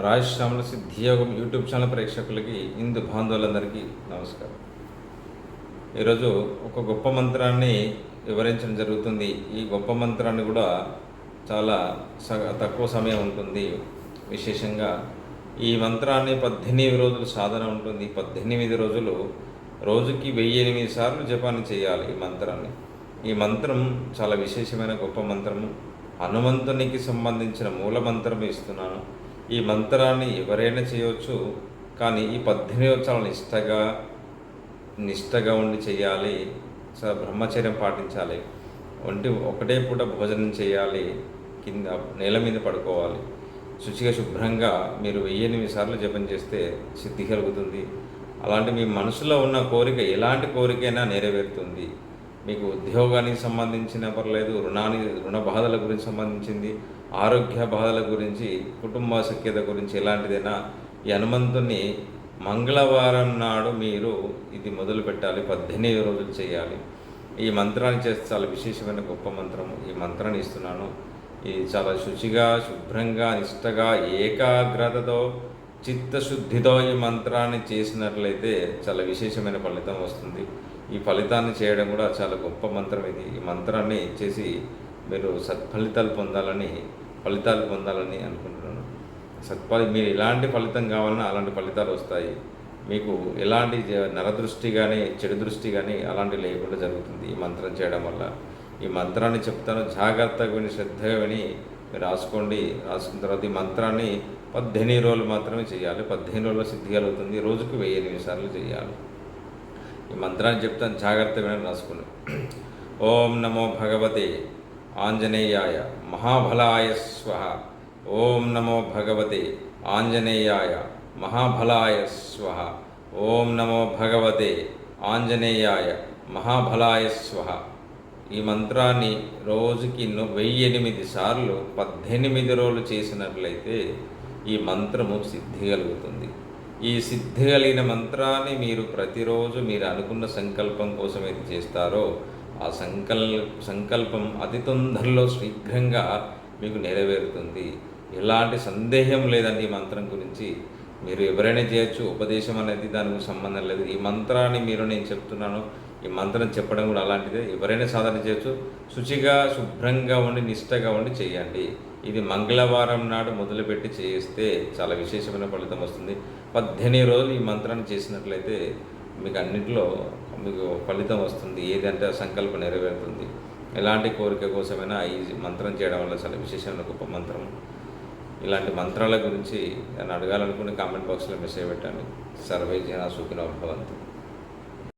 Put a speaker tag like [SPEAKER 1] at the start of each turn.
[SPEAKER 1] Rajashyamala సిద్ధియోగం YouTube channel ప్రేక్షకులకి హిందు బాంధవులందరికీ నమస్కారం. ఈరోజు ఒక గొప్ప మంత్రాన్ని వివరించడం జరుగుతుంది. ఈ గొప్ప మంత్రాన్ని కూడా చాలా స- తక్కువ సమయం ఉంటుంది. విశేషంగా ఈ మంత్రాన్ని పద్దెనిమిది రోజులు సాధన ఉంటుంది. పద్దెనిమిది రోజులు రోజుకి వెయ్యి ఎనిమిది సార్లు జపాన్ని చేయాలి ఈ మంత్రాన్ని. ఈ మంత్రం చాలా విశేషమైన గొప్ప మంత్రము. హనుమంతునికి సంబంధించిన మూల మంత్రం ఇస్తున్నాను. ఈ మంత్రాన్ని ఎవరైనా చేయవచ్చు కానీ ఈ పద్దెనిమిది చాలా నిష్టగా నిష్టగా ఉండి చేయాలి. చాలా బ్రహ్మచర్యం పాటించాలి. ఒంటి ఒకటే పూట భోజనం చేయాలి. కింద నేల మీద పడుకోవాలి. శుచిగా శుభ్రంగా మీరు వెయ్యి ఎనిమిది సార్లు జపం చేస్తే సిద్ధి కలుగుతుంది. అలాంటి మీ మనసులో ఉన్న కోరిక ఎలాంటి కోరికైనా నెరవేరుతుంది. మీకు ఉద్యోగానికి సంబంధించిన పర్లేదు రుణానికి రుణ బాధల గురించి సంబంధించింది ఆరోగ్య బాధల గురించి కుటుంబ సఖ్యత గురించి ఎలాంటిదైనా ఈ హనుమంతుని మంగళవారం నాడు మీరు ఇది మొదలు పెట్టాలి పద్దెనిమిది రోజులు చేయాలి. ఈ మంత్రాన్ని చేస్తే చాలా విశేషమైన గొప్ప మంత్రం. ఈ మంత్రాన్ని ఇస్తున్నాను. ఇది చాలా శుచిగా శుభ్రంగా నిష్టగా ఏకాగ్రతతో చిత్తశుద్ధితో ఈ మంత్రాన్ని చేసినట్లయితే చాలా విశేషమైన ఫలితం వస్తుంది. ఈ ఫలితాన్ని చేయడం కూడా చాలా గొప్ప మంత్రం ఇది. ఈ మంత్రాన్ని చేసి మీరు సత్ఫలితాలు పొందాలని ఫలితాలు పొందాలని అనుకుంటున్నాను. సత్ఫలి మీరు ఎలాంటి ఫలితం కావాలన్నా అలాంటి ఫలితాలు వస్తాయి. మీకు ఎలాంటి జ- నరదృష్టి కానీ చెడు దృష్టి కానీ అలాంటి లేకుండా జరుగుతుంది ఈ మంత్రం చేయడం వల్ల. ఈ మంత్రాన్ని చెప్తాను జాగ్రత్తగా విని శ్రద్ధగా విని మీరు రాసుకోండి. రాసుకున్న తర్వాత ఈ మంత్రాన్ని పద్దెనిమిది రోజులు మాత్రమే చేయాలి. పద్దెనిమిది రోజుల సిద్ధి కలుగుతుంది. రోజుకు వెయ్యి ఎనిమిది సార్లు చేయాలి. ఈ మంత్రాన్ని చెప్తాను జాగ్రత్తగా విని ఓం నమో భగవతే ఆంజనేయాయ మహాబలాయ స్వహ. ఓం నమో భగవతే ఆంజనేయాయ మహాబలాయ స్వహ. ఓం నమో భగవతే ఆంజనేయాయ మహాబలాయ స్వహ. ఈ మంత్రాన్ని రోజుకి వెయ్యి ఎనిమిది సార్లు పద్దెనిమిది రోజులు చేసినట్లయితే ఈ మంత్రము సిద్ధి కలుగుతుంది. ఈ సిద్ధి కలిగిన మంత్రాన్ని మీరు ప్రతిరోజు మీరు అనుకున్న సంకల్పం కోసం ఏది చేస్తారో ఆ సంకల్ సంకల్పం అతి తొందరలో శీఘ్రంగా మీకు నెరవేరుతుంది. ఎలాంటి సందేహం లేదండి ఈ మంత్రం గురించి. మీరు ఎవరైనా చేయొచ్చు ఉపదేశం అనేది దానికి సంబంధం లేదు. ఈ మంత్రాన్ని మీరు నేను చెప్తున్నాను ఈ మంత్రం చెప్పడం కూడా అలాంటిదే. ఎవరైనా సాధన చేయొచ్చు. శుచిగా శుభ్రంగా ఉండి నిష్టగా ఉండి చేయండి. ఇది మంగళవారం నాడు మొదలుపెట్టి చేస్తే చాలా విశేషమైన ఫలితం వస్తుంది. పద్దెనిమిది రోజులు ఈ మంత్రాన్ని చేసినట్లయితే మీకు అన్నింటిలో మీకు ఫలితం వస్తుంది. ఏదంటే సంకల్పం నెరవేరుతుంది. ఎలాంటి కోరిక కోసమైనా ఈ మంత్రం చేయడం వల్ల చాలా విశేషమైన గొప్ప మంత్రం. ఇలాంటి మంత్రాల గురించి నేను అడగాలనుకుని కామెంట్ బాక్స్లో మెసేజ్ పెట్టండి. సర్వే జన సుఖినో భవంతు.